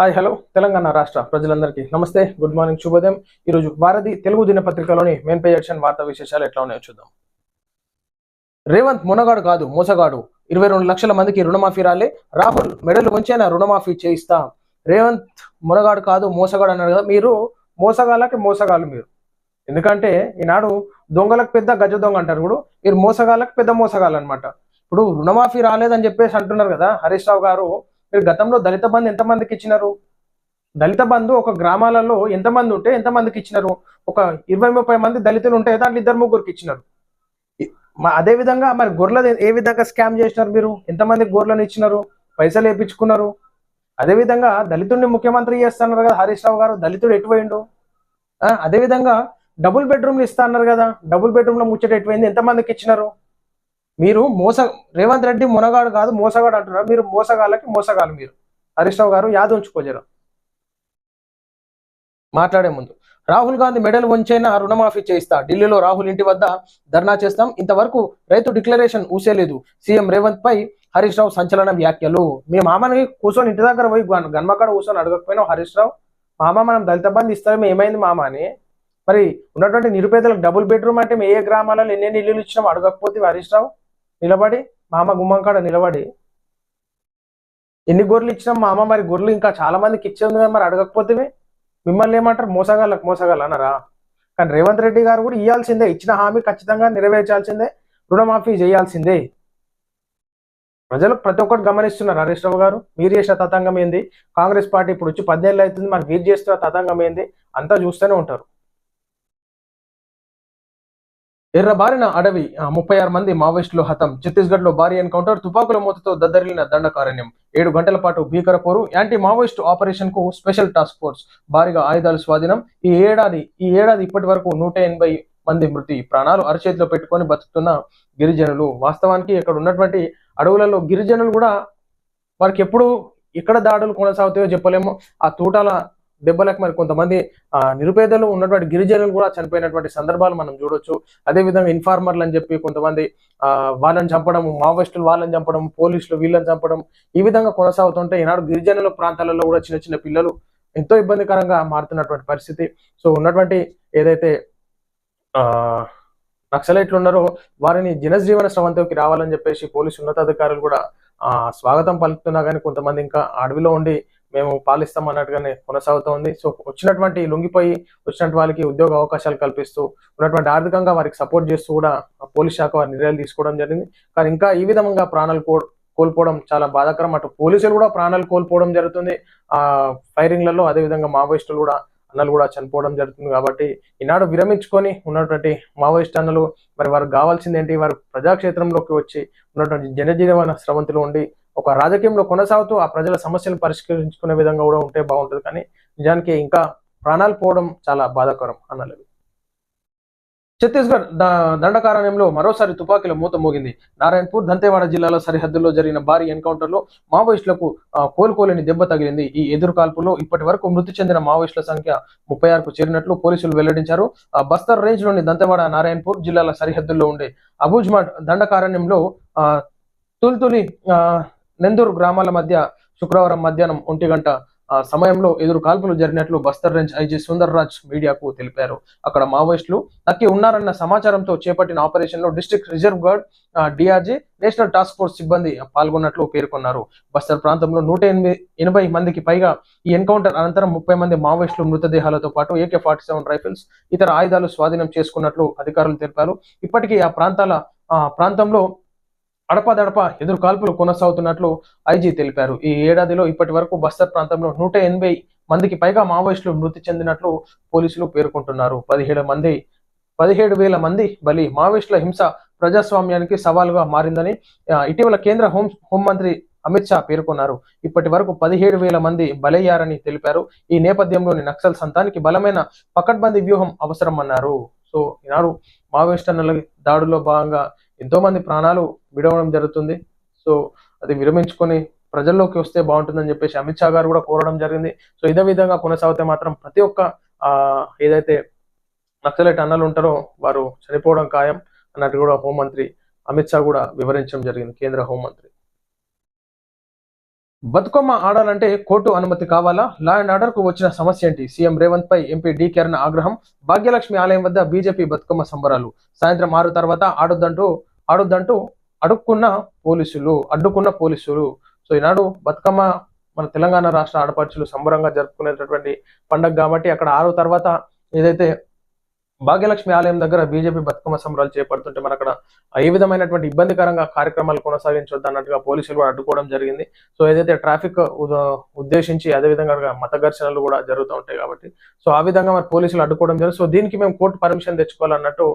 Hi hello Telangana రాష్ట్ర ప్రజలందరికీ నమస్తే. గుడ్ మార్నింగ్ శుభోదయం. ఈరోజు భారతి తెలుగు దినపత్రికలోని మెయిన్ పేజ్ యాక్షన్ వార్తా విశేషాలు ఎట్లా ఉన్నాయో చూద్దాం. రేవంత్ మునగాడు కాదు మోసగాడు. ఇరవై రెండు లక్షల మందికి రుణమాఫీ రాలే. రాహుల్ మెడలు ఉంచేనా రుణమాఫీ చేయిస్తా. రేవంత్ మునగాడు కాదు మోసగాడు అన్నారు కదా మీరు. మోసగాళ్ళకి మోసగాళ్ళు మీరు. ఎందుకంటే ఈనాడు దొంగలకు పెద్ద గజ దొంగ అంటారు కూడా మీరు మోసగాళ్ళకి పెద్ద మోసగాళ్ళు అనమాట ఇప్పుడు రుణమాఫీ రాలేదని చెప్పేసి అంటున్నారు కదా హరీష్ రావు గారు. మీరు గతంలో దళిత బంధు ఎంతమందికి ఇచ్చినారు? దళిత బంధు ఒక గ్రామాలలో ఎంతమంది ఉంటే ఎంతమందికి ఇచ్చినారు? ఒక ఇరవై ముప్పై మంది దళితులు ఉంటే దాంట్లో ఇద్దరు ముగ్గురికి ఇచ్చినారు. అదే విధంగా మరి గొర్రెలు ఏ విధంగా స్కామ్ చేసినారు మీరు? ఎంతమంది గొర్రెలను ఇచ్చినారు? పైసలు వేయించుకున్నారు? అదేవిధంగా దళితుడిని ముఖ్యమంత్రి చేస్తున్నారు కదా హరీష్ రావు గారు దళితుడు ఎటుపోయిండు అదేవిధంగా డబుల్ బెడ్రూమ్లు ఇస్తా అన్నారు కదా డబుల్ బెడ్రూమ్లో ముచ్చట ఎటుపోయింది ఎంతమందికి ఇచ్చినారు? మీరు మోస రేవంత్ రెడ్డి మునగాడు కాదు మోసగాడు అంటున్నారు. మీరు మోసగాళ్ళకి మోసగాళ్ళు మీరు. హరీష్ రావు గారు యాద ఉంచుకోలేరు. మాట్లాడే ముందు. రాహుల్ గాంధీ మెడల్ వంచైనా రుణమాఫీ చేయిస్తా? ఢిల్లీలో రాహుల్ ఇంటి వద్ద ధర్నా చేస్తాం. ఇంతవరకు రైతు డిక్లరేషన్ ఊసేలేదు. సీఎం రేవంత్ పై హరీష్ రావు సంచలన వ్యాఖ్యలు. మీ మామని కూర్చొని ఇంటి దగ్గర పోయి గన్మకాడ కూర్చొని అడగకపోయినా హరీష్ రావు? మామ మనం దళిత బంధు ఇస్తామే ఏమైంది మామ అని. మరి ఉన్నటువంటి నిరుపేదలకు డబుల్ బెడ్రూమ్ అంటే మేము ఏ గ్రామాలలో ఎన్ని ఇల్లులు ఇచ్చినాం అడగకపోతే హరీష్ రావు? నిలబడి మామ గుమ్మం కాడ నిలబడి. ఎన్ని గొర్రెలు ఇచ్చినాం మామ మరి గొర్రెలు ఇంకా చాలా మందికి ఇచ్చేది కదా మరి అడగకపోతే మిమ్మల్ని ఏమంటారు? మోసగాళ్ళకి మోసగాళ్ళు అన్నారా? కానీ రేవంత్ రెడ్డి గారు కూడా ఇవ్వాల్సిందే ఇచ్చిన హామీ ఖచ్చితంగా నెరవేర్చాల్సిందే. రుణమాఫీ చేయాల్సిందే. ప్రజలు ప్రతి ఒక్కటి గమనిస్తున్నారు. హరీష్ రావు గారు మీరు చేసిన తతంగం ఏంది? కాంగ్రెస్ పార్టీ ఇప్పుడు వచ్చి పదేళ్ళు అవుతుంది. మరి మీరు చేస్తున్న తతంగం ఏంది? అంతా చూస్తూనే ఉంటారు. ఎర్రబారిన అడవి ముప్పై ఆరు మంది మావోయిస్టులు హతం. ఛత్తీస్గఢ్లో భారీ ఎన్కౌంటర్ తుపాకుల మూతతో దద్దరిల్లిన దండకారణ్యం ఏడు గంటల పాటు భీకర పోరు యాంటీ మావోయిస్ట్ ఆపరేషన్కు స్పెషల్ టాస్క్ ఫోర్స్. భారీగా ఆయుధాలు స్వాధీనం. ఈ ఏడాది ఈ ఏడాది ఇప్పటి వరకు నూట ఎనభై మంది మృతి ప్రాణాలు అరచేతిలో పెట్టుకొని బతుకుతున్న గిరిజనులు. వాస్తవానికి ఇక్కడ ఉన్నటువంటి అడవులలో గిరిజనులు కూడా వారికి ఎప్పుడు ఎక్కడ దాడులు కొనసాగుతాయో చెప్పలేము. ఆ తూటాల దెబ్బలకు మరి కొంతమంది ఆ, నిరుపేదలు ఉన్నటువంటి గిరిజనులు కూడా చనిపోయినటువంటి సందర్భాలు మనం చూడొచ్చు. అదే విధంగా ఇన్ఫార్మర్లు అని చెప్పి కొంతమంది వాళ్ళని చంపడం మావోయిస్టులు వాళ్ళని చంపడం పోలీసులు వీళ్ళని చంపడం ఈ విధంగా కొనసాగుతుంటే ఈనాడు గిరిజనుల ప్రాంతాలలో కూడా చిన్న చిన్న పిల్లలు ఎంతో ఇబ్బందికరంగా మారుతున్నటువంటి పరిస్థితి. సో ఉన్నటువంటి ఏదైతే ఆ నక్సలైట్లు ఉన్నారో వారిని జనజీవన స్రవంతికి రావాలని చెప్పేసి పోలీసు ఉన్నతాధికారులు కూడా స్వాగతం పలుకుతున్నా కానీ కొంతమంది ఇంకా అడవిలో ఉండి మేము పాలిస్తాం అన్నట్టుగానే కొనసాగుతోంది. సో వచ్చినటువంటి లొంగిపోయి వచ్చినటువంటి వాళ్ళకి ఉద్యోగ అవకాశాలు కల్పిస్తూ ఉన్నటువంటి ఆర్థికంగా వారికి సపోర్ట్ చేస్తూ కూడా పోలీస్ శాఖ వారి నిర్ణయాలు తీసుకోవడం జరిగింది. కానీ ఇంకా ఈ విధంగా ప్రాణాలు కోల్పోవడం చాలా బాధాకరం. అటు పోలీసులు కూడా ప్రాణాలు కోల్పోవడం జరుగుతుంది. ఆ ఫైరింగ్లలో అదే విధంగా మావోయిస్టులు కూడా అన్నలు కూడా చనిపోవడం జరుగుతుంది కాబట్టి ఈనాడు విరమించుకొని ఉన్నటువంటి మావోయిస్ట్ అన్నలు మరి వారికి కావాల్సింది ఏంటి వారు ప్రజాక్షేత్రంలోకి వచ్చి ఉన్నటువంటి జనజీవన స్రవంతిలో ఉండి ఒక రాజకీయంలో కొనసాగుతూ ఆ ప్రజల సమస్యలు పరిష్కరించుకునే విధంగా కూడా ఉంటే బాగుంటుంది. కానీ నిజానికి ఇంకా ప్రాణాలు పోవడం చాలా బాధాకరం అన్నలేదు ఛత్తీస్గఢ్ దండకారణ్యంలో మరోసారి తుపాకీల మూత మోగింది. నారాయణపూర్ దంతేవాడ జిల్లాలో సరిహద్దుల్లో జరిగిన భారీ ఎన్కౌంటర్లో మావోయిస్టులకు కోలుకోలేని దెబ్బ తగిలింది. ఈ ఎదురు కాల్పులో ఇప్పటి వరకు మృతి చెందిన మావోయిస్టుల సంఖ్య ముప్పై ఆరుకు చేరినట్లు పోలీసులు వెల్లడించారు. ఆ, బస్తర్ రేంజ్లోని దంతేవాడ నారాయణపూర్ జిల్లాల సరిహద్దుల్లో ఉండే అబూజ్మడ్ దండకారణ్యంలో ఆ, తుల్తులి ఆ, నెందూరు గ్రామాల మధ్య శుక్రవారం మధ్యాహ్నం ఒంటి గంట ఆ సమయంలో ఎదురు కాల్పులు జరిగినట్లు బస్తర్ రేంజ్ ఐజీ సుందర్ రాజ్ మీడియాకు తెలిపారు. అక్కడ మావోయిస్టులు నక్కి ఉన్నారన్న సమాచారంతో చేపట్టిన ఆపరేషన్లో district reserve guard DRG national task force సిబ్బంది పాల్గొన్నట్లు పేర్కొన్నారు. బస్తర్ ప్రాంతంలో నూట ఎనిమిది ఎనభై మందికి పైగా ఈ ఎన్కౌంటర్ అనంతరం ముప్పై మంది మావోయిస్టులు మృతదేహాలతో పాటు ఏకే ఫార్టీ సెవెన్ రైఫిల్స్ ఇతర ఆయుధాలు స్వాధీనం చేసుకున్నట్లు అధికారులు తెలిపారు. ఇప్పటికీ ఆ ప్రాంతాల ప్రాంతంలో అడపదడప ఎదురు కాల్పులు కొనసాగుతున్నట్లు ఐజీ తెలిపారు. ఈ ఏడాదిలో ఇప్పటి వరకు బస్తర్ ప్రాంతంలో నూట ఎనభై మందికి పైగా మావోయిస్టులు మృతి చెందినట్లు పోలీసులు పేర్కొంటున్నారు. పదిహేడు మంది పదిహేడు వేల మంది బలి మావోయిస్టుల హింస ప్రజాస్వామ్యానికి సవాలుగా మారిందని ఇటీవల కేంద్ర హోం హోంమంత్రి అమిత్ షా పేర్కొన్నారు. ఇప్పటి వరకు పదిహేడు వేల మంది బలయ్యారని తెలిపారు. ఈ నేపథ్యంలోని నక్సల్ సంతానికి బలమైన పకడ్బందీ వ్యూహం అవసరమన్నారు. సో ఈనాడు మావోయిస్టర్ల దాడుల్లో భాగంగా ఎంతో మంది ప్రాణాలు విడవడం జరుగుతుంది. సో అది విరమించుకొని ప్రజల్లోకి వస్తే బాగుంటుందని చెప్పేసి అమిత్ షా గారు కూడా కోరడం జరిగింది. సో ఇదే విధంగా కొనసాగితే మాత్రం ప్రతి ఒక్క ఆ ఏదైతే నక్సలైట్ అన్నలు ఉంటారో వారు చనిపోవడం ఖాయం అన్నట్టు కూడా హోంమంత్రి అమిత్ షా కూడా వివరించడం జరిగింది కేంద్ర హోంమంత్రి. బతుకమ్మ ఆడాలంటే కోర్టు అనుమతి కావాలా? లా అండ్ ఆర్డర్కు వచ్చిన సమస్య ఏంటి? సీఎం రేవంత్ పై ఎంపీ డి కిరణ్ ఆగ్రహం భాగ్యలక్ష్మి ఆలయం వద్ద బీజేపీ బతుకమ్మ సంబరాలు. సాయంత్రం ఆరు తర్వాత ఆడొద్దంటూ ఆడొద్దంటూ అడుక్కున్న పోలీసులు అడ్డుకున్న పోలీసులు. సో ఈనాడు బతుకమ్మ మన తెలంగాణ రాష్ట్ర ఆడపడుచులు సంబరంగా జరుపుకునేటటువంటి పండగ కాబట్టి అక్కడ ఆరు తర్వాత ఏదైతే భాగ్యలక్ష్మి ఆలయం దగ్గర బీజేపీ బతుకమ్మ సంబరాలు చేపడుతుంటే మన అక్కడ ఏ విధమైనటువంటి ఇబ్బందికరంగా కార్యక్రమాలు కొనసాగించొద్దు అన్నట్టుగా పోలీసులు కూడా అడ్డుకోవడం జరిగింది. సో ఏదైతే ట్రాఫిక్ ఉద్దేశించి అదే విధంగా మత ఘర్షణలు కూడా జరుగుతూ ఉంటాయి కాబట్టి. సో ఆ విధంగా మరి పోలీసులు అడ్డుకోవడం జరిగింది సో దీనికి మేము కోర్టు పర్మిషన్ తెచ్చుకోవాలన్నట్టు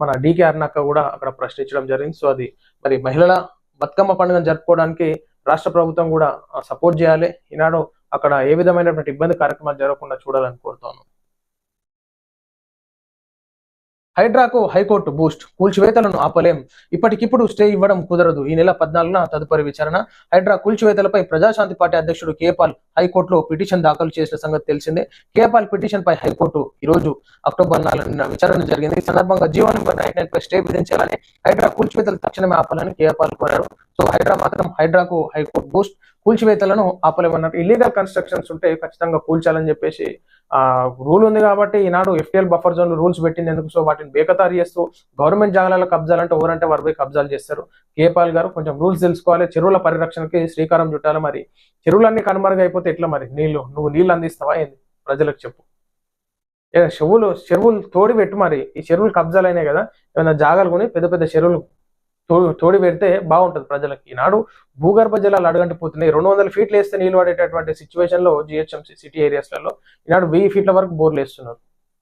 మన డికే అర్ణక్క కూడా అక్కడ ప్రశ్నించడం జరిగింది. సో అది మరి మహిళల బతుకమ్మ పండుగను జరుపుకోవడానికి రాష్ట్ర ప్రభుత్వం కూడా సపోర్ట్ చేయాలి. ఈనాడు అక్కడ ఏ విధమైనటువంటి ఇబ్బంది కార్యక్రమాలు జరగకుండా చూడాలని కోరుతాను హైడ్రాకు హైకోర్టు బూస్ట్ కూల్చివేతలను ఆపలేం. ఇప్పటికిప్పుడు స్టే ఇవ్వడం కుదరదు. ఈ నెల పద్నాలుగున తదుపరి విచారణ. హైడ్రా కూల్చివేతలపై ప్రజాశాంతి పార్టీ అధ్యక్షుడు కేపాల్ హైకోర్టులో పిటిషన్ దాఖలు చేసిన సంగతి తెలిసిందే. కేపాల్ పిటిషన్ పై హైకోర్టు ఈ రోజు అక్టోబర్ నాలుగున విచారణ జరిగింది. ఈ సందర్భంగా జీవో నెంబర్ నైన్ నైన్ పై స్టే విధించాలని హైడ్రా కూల్చివేతలు తక్షణమే ఆపాలని కేపాల్ కోరారు. సో హైడ్రా మాత్రం హైడ్రాకు హైకోర్టు బూస్ట్ కూల్చివేతలను ఆపలేమన్నారు. ఇల్లీగల్ కన్స్ట్రక్షన్స్ ఉంటే ఖచ్చితంగా కూల్చాలని చెప్పేసి రూల్ ఉంది కాబట్టి ఈనాడు ఎఫ్టీఎల్ బఫర్ జోన్ రూల్స్ పెట్టింది ఎందుకు? సో వాటిని బేకతారు చేస్తూ గవర్నమెంట్ జాగాలలో కబ్జాలు అంటే ఎవరంటే వారు పోయి కబ్జాలు చేస్తారు. కేపాల్ గారు కొంచెం రూల్స్ తెలుసుకోవాలి. చెరువుల పరిరక్షణకి శ్రీకారం చుట్టాలి మరి. చెరువులన్నీ కనుమరుగైపోతే ఎట్లా మరి? నీళ్ళు నువ్వు నీళ్ళు అందిస్తావా ఏంది? ప్రజలకు చెప్పు. ఏ చెరువులు చెరువులు తోడి పెట్టు మరి. ఈ చెరువులు కబ్జాలు అయినాయి కదా. ఏమైనా జాగాలు కొని పెద్ద పెద్ద చెరువులు తోడి పెడితే బాగుంటుంది ప్రజలకి. ఈనాడు భూగర్భ జలాలు అడగంటి పోతున్నాయి రెండు వందల ఫీట్లు వేస్తే నీళ్ళు పడేటటువంటి సిచ్యువేషన్లో జిహెచ్ఎంసీ సిటీ ఏరియాస్లలో ఈనాడు వెయ్యి ఫీట్ల వరకు బోర్లు వేస్తున్నారు.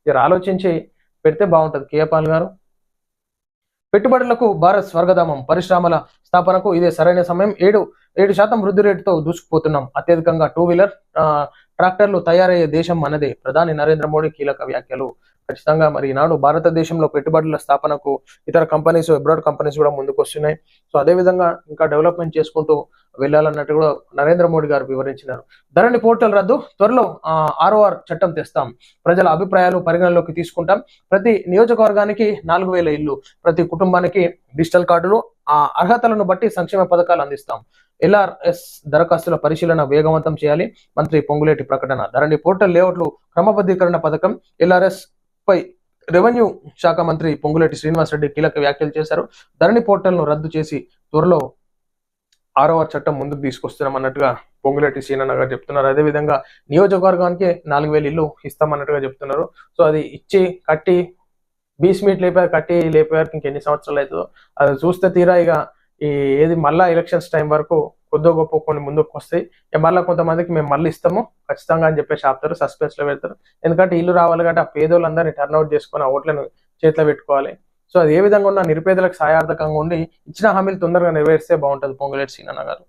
మీరు ఆలోచించి పెడితే బాగుంటుంది. కేపాల్ గారు. పెట్టుబడులకు భారత్ స్వర్గధామం. పరిశ్రమల స్థాపనకు ఇదే సరైన సమయం. ఏడు ఏడు శాతం వృద్ధి రేటుతో దూసుకుపోతున్నాం. అత్యధికంగా టూ వీలర్ ట్రాక్టర్లు తయారయ్యే దేశం మనదే. ప్రధాని నరేంద్ర మోడీ కీలక వ్యాఖ్యలు. ఖచ్చితంగా మరి ఈనాడు భారతదేశంలో పెట్టుబడుల స్థాపనకు ఇతర కంపెనీస్ అబ్రాడ్ కంపెనీస్ కూడా ముందుకు వస్తున్నాయి సో అదే విధంగా ఇంకా డెవలప్మెంట్ చేసుకుంటూ వెళ్ళాలన్నట్టు కూడా నరేంద్ర మోడీ గారు వివరించినారు. ధరణి పోర్టల్ రద్దు. త్వరలో ఆర్ఓఆర్ చట్టం తెస్తాం. ప్రజల అభిప్రాయాలు పరిగణలోకి తీసుకుంటాం. ప్రతి నియోజకవర్గానికి నాలుగు వేల ఇల్లు ప్రతి కుటుంబానికి డిజిటల్ కార్డులు ఆ అర్హతలను బట్టి సంక్షేమ పథకాలు అందిస్తాం. ఎల్ఆర్ఎస్ దరఖాస్తుల పరిశీలన వేగవంతం చేయాలి. మంత్రి పొంగులేటి ప్రకటన. ధరణి పోర్టల్ లేఅవుట్లు క్రమబద్ధీకరణ పథకం ఎల్ఆర్ఎస్ పై రెవెన్యూ శాఖ మంత్రి పొంగులేటి శ్రీనివాసరెడ్డి కీలక వ్యాఖ్యలు చేశారు. ధరణి పోర్టల్ను రద్దు చేసి త్వరలో ఆరవ చట్టం ముందుకు తీసుకొస్తున్నాం అన్నట్టుగా పొంగులేటి సీనన్న గారు చెప్తున్నారు. అదేవిధంగా నియోజకవర్గానికి నాలుగు వేలు ఇల్లు ఇస్తామన్నట్టుగా చెప్తున్నారు. సో అది ఇచ్చి కట్టి బీస్ మీట్ లేపారు కట్టి లేపారు ఇంకెన్ని సంవత్సరాలు అవుతుందో అది చూస్తే తీరా ఇక ఈ ఏది మళ్ళా ఎలక్షన్స్ టైం వరకు కొద్దో గొప్ప కొన్ని ముందుకు వస్తాయి. మళ్ళీ కొంతమందికి మేము మళ్ళీ ఇస్తాము. ఖచ్చితంగా అని చెప్పేసి ఆపుతారు సస్పెన్స్లో పెడతారు. ఎందుకంటే ఇల్లు రావాలి కాబట్టి ఆ పేదోళ్ళందరినీ టర్న్అవుట్ చేసుకొని ఆ ఓట్లను చేతిలో పెట్టుకోవాలి. సో అది ఏ విధంగా ఉన్న నిరుపేదలకు సహాయార్థకంగా ఉండి ఇచ్చిన హామీలు తొందరగా నెరవేరిస్తే బాగుంటుంది. పొంగులేటి సీనన్న గారు.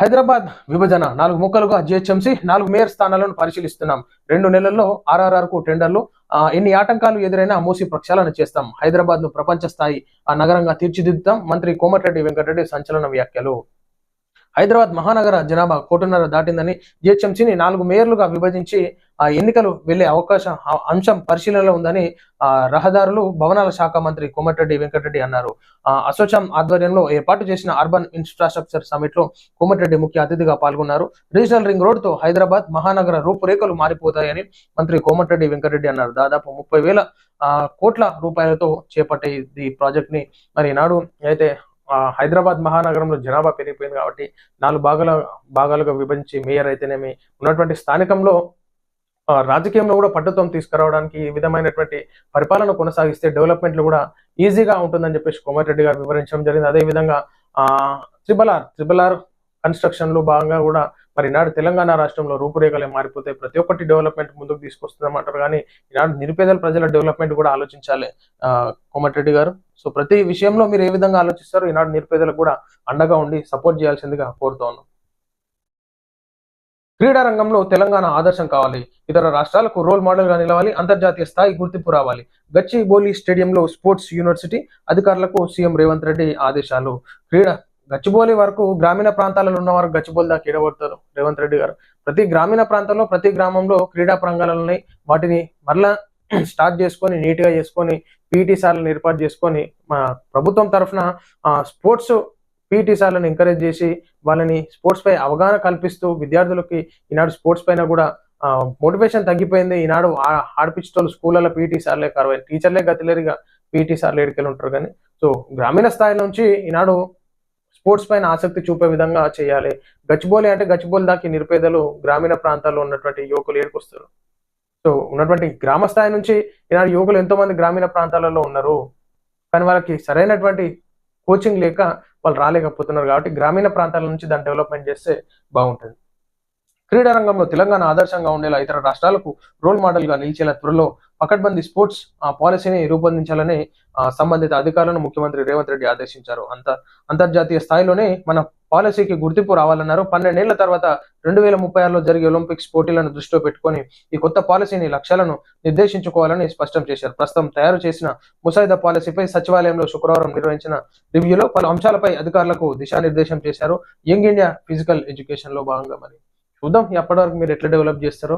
హైదరాబాద్ విభజన నాలుగు ముక్కలుగా జిహెచ్ఎంసీ నాలుగు మేయర్ స్థానాలను పరిశీలిస్తున్నాం. రెండు నెలల్లో ఆర్ఆర్ఆర్కు టెండర్లు ఎన్ని ఆటంకాలు ఎదురైనా మూసి ప్రక్షాళన చేస్తాం. హైదరాబాద్ను ప్రపంచ స్థాయి నగరంగా తీర్చిదిద్దుతాం. మంత్రి కోమటిరెడ్డి వెంకటరెడ్డి సంచలన వ్యాఖ్యలు. హైదరాబాద్ మహానగర జనాభా కోటిన్నర దాటిందని జిహెచ్ఎంసీని నాలుగు మేయర్లుగా విభజించి ఆ ఎన్నికలు వెళ్ళే అవకాశం అంశం పరిశీలనలో ఉందని ఆ రహదారులు భవనాల శాఖ మంత్రి కోమటిరెడ్డి వెంకటరెడ్డి అన్నారు. ఆ అసోచాం ఆధ్వర్యంలో ఏర్పాటు చేసిన అర్బన్ ఇన్ఫ్రాస్ట్రక్చర్ సమిట్లో కోమటిరెడ్డి ముఖ్య అతిథిగా పాల్గొన్నారు. రీజనల్ రింగ్ రోడ్తో హైదరాబాద్ మహానగర రూపురేఖలు మారిపోతాయని మంత్రి కోమటిరెడ్డి వెంకటరెడ్డి అన్నారు. దాదాపు ముప్పై వేల కోట్ల రూపాయలతో చేపట్టే ఈ ప్రాజెక్ట్ని మరి నాడు అయితే హైదరాబాద్ మహానగరంలో జనాభా పెరిగిపోయింది కాబట్టి నాలుగు భాగాల భాగాలుగా విభజించి మేయర్ అయితేనేమి ఉన్నటువంటి స్థానికంలో రాజకీయంలో కూడా పట్టుత్వం తీసుకురావడానికి ఈ విధమైనటువంటి పరిపాలన కొనసాగిస్తే డెవలప్మెంట్లు కూడా ఈజీగా ఉంటుందని చెప్పేసి కోమటిరెడ్డి గారు వివరించడం జరిగింది. అదే విధంగా ఆ త్రిబల్ ఆర్ త్రిబల్ ఆర్ కన్స్ట్రక్షన్లో భాగంగా కూడా మరి ఈనాడు తెలంగాణ రాష్ట్రంలో రూపురేఖలే మారిపోతే ప్రతి ఒక్కటి డెవలప్మెంట్ ముందుకు తీసుకొస్తుందన్నమాట కానీ ఈనాడు నిరుపేదల ప్రజల డెవలప్మెంట్ కూడా ఆలోచించాలి. కోమటిరెడ్డి గారు. సో ప్రతి విషయంలో మీరు ఏ విధంగా ఆలోచిస్తారు? ఈనాడు నిరుపేదలకు కూడా అండగా ఉండి సపోర్ట్ చేయాల్సిందిగా కోరుతా ఉన్నాం. క్రీడా రంగంలో తెలంగాణ ఆదర్శం కావాలి. ఇతర రాష్ట్రాలకు రోల్ మోడల్గా నిలవాలి. అంతర్జాతీయ స్థాయి గుర్తింపు రావాలి. గచ్చిబౌలి స్టేడియంలో స్పోర్ట్స్ యూనివర్సిటీ అధికారులకు సీఎం రేవంత్ రెడ్డి ఆదేశాలు. క్రీడా గచ్చిబౌలి వరకు గ్రామీణ ప్రాంతాలలో ఉన్న వారు గచ్చిబౌలి దాకా ఎడబడతారు రేవంత్ రెడ్డి గారు. ప్రతి గ్రామీణ ప్రాంతంలో ప్రతి గ్రామంలో క్రీడా ప్రాంగణాలని వాటిని మరలా స్టార్ట్ చేసుకొని నీట్గా చేసుకొని పీటీ సార్లను ఏర్పాటు చేసుకొని మా ప్రభుత్వం తరఫున స్పోర్ట్స్ పీటీ సార్లను ఎంకరేజ్ చేసి వాళ్ళని స్పోర్ట్స్ పై అవగాహన కల్పిస్తూ విద్యార్థులకి ఈనాడు స్పోర్ట్స్ పైన కూడా మోటివేషన్ తగ్గిపోయింది. ఈనాడు ఆ- స్కూళ్ళలో పీటీ సార్లే కరువు టీచర్లే గతిలేరుగా పీటీ సార్లు ఎడికెళ్ళి ఉంటారు కానీ. సో గ్రామీణ స్థాయి నుంచి ఈనాడు స్పోర్ట్స్ పైన ఆసక్తి చూపే విధంగా చేయాలి. గచ్చిబోలి అంటే గచ్చిబోలి దాకి నిరుపేదలు గ్రామీణ ప్రాంతాల్లో ఉన్నటువంటి యువకులు ఏడుకొస్తారు. సో ఉన్నటువంటి గ్రామ స్థాయి నుంచి ఈనాడు యువకులు ఎంతో మంది గ్రామీణ ప్రాంతాలలో ఉన్నారు. కానీ వాళ్ళకి సరైనటువంటి కోచింగ్ లేక వాళ్ళు రాలేకపోతున్నారు కాబట్టి గ్రామీణ ప్రాంతాల నుంచి దాన్ని డెవలప్మెంట్ చేస్తే బాగుంటుంది. క్రీడా రంగంలో తెలంగాణ ఆదర్శంగా ఉండేలా ఇతర రాష్ట్రాలకు రోల్ మోడల్గా నిలిచేలా త్వరలో పకడ్బందీ స్పోర్ట్స్ పాలసీని రూపొందించాలని సంబంధిత అధికారులను ముఖ్యమంత్రి రేవంత్ రెడ్డి ఆదేశించారు. అంత అంతర్జాతీయ స్థాయిలోనే మన పాలసీకి గుర్తింపు రావాలన్నారు. పన్నెండేళ్ళ తర్వాత రెండు వేల ముప్పై ఆరులో జరిగే ఒలింపిక్స్ పోటీలను దృష్టిలో పెట్టుకొని ఈ కొత్త పాలసీని లక్ష్యాలను నిర్దేశించుకోవాలని స్పష్టం చేశారు. ప్రస్తుతం తయారు చేసిన ముసాయిదా పాలసీపై సచివాలయంలో శుక్రవారం నిర్వహించిన రివ్యూలో పలు అంశాలపై అధికారులకు దిశానిర్దేశం చేశారు. యంగ్ ఇండియా ఫిజికల్ ఎడ్యుకేషన్లో భాగంగా మరి. చూద్దాం ఎప్పటి వరకు మీరు ఎట్లా డెవలప్ చేస్తారో.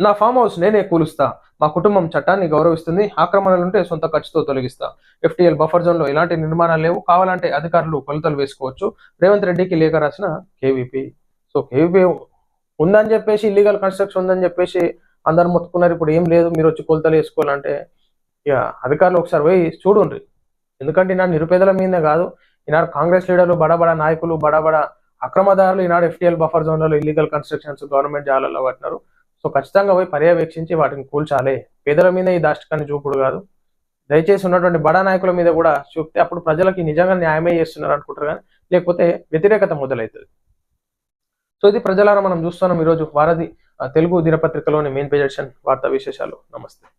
నా ఫామ్ హౌస్ నేనే కూలుస్తా. మా కుటుంబం చట్టాన్ని గౌరవిస్తుంది. ఆక్రమణలు ఉంటే సొంత ఖర్చుతో తొలగిస్తా. ఎఫ్టీఎల్ బఫర్ జోన్లో ఎలాంటి నిర్మాణాలు లేవు. కావాలంటే అధికారులు కొలతలు వేసుకోవచ్చు. రేవంత్ రెడ్డికి లేఖ రాసిన కేవీపీ సో కేవీపీ ఉందని చెప్పేసి ఇల్లీగల్ కన్స్ట్రక్షన్ ఉందని చెప్పేసి అందరు మొత్తుకున్నారు. ఇప్పుడు ఏం లేదు. మీరు వచ్చి కొలతలు వేసుకోవాలంటే ఇక అధికారులు ఒకసారి పోయి చూడండి. ఎందుకంటే నా నిరుపేదల మీదే కాదు. ఈనాడు కాంగ్రెస్ లీడర్లు బడబడ నాయకులు బడబడ అక్రమదారులు ఈనాడు ఎఫ్టీఎల్ బఫర్ జోన్లలో ఇల్లీగల్ కన్స్ట్రక్షన్స్ గవర్నమెంట్ జాలలో పట్టినారు. సో ఖచ్చితంగా పోయి పర్యవేక్షించి వాటిని కూల్చాలి. పేదల మీద ఈ దాష్టికాన్ని చూపుడు కాదు. దయచేసి ఉన్నటువంటి బడా నాయకుల మీద కూడా చూపితే అప్పుడు ప్రజలకి నిజంగా న్యాయమే చేస్తున్నారు అనుకుంటారు కానీ లేకపోతే వ్యతిరేకత మొదలవుతుంది సో ఇది ప్రజలారా మనం చూస్తున్నాం ఈరోజు వారధి తెలుగు దినపత్రికలోని మెయిన్ పేజ్ ఎడిషన్ వార్తా విశేషాలు. నమస్తే.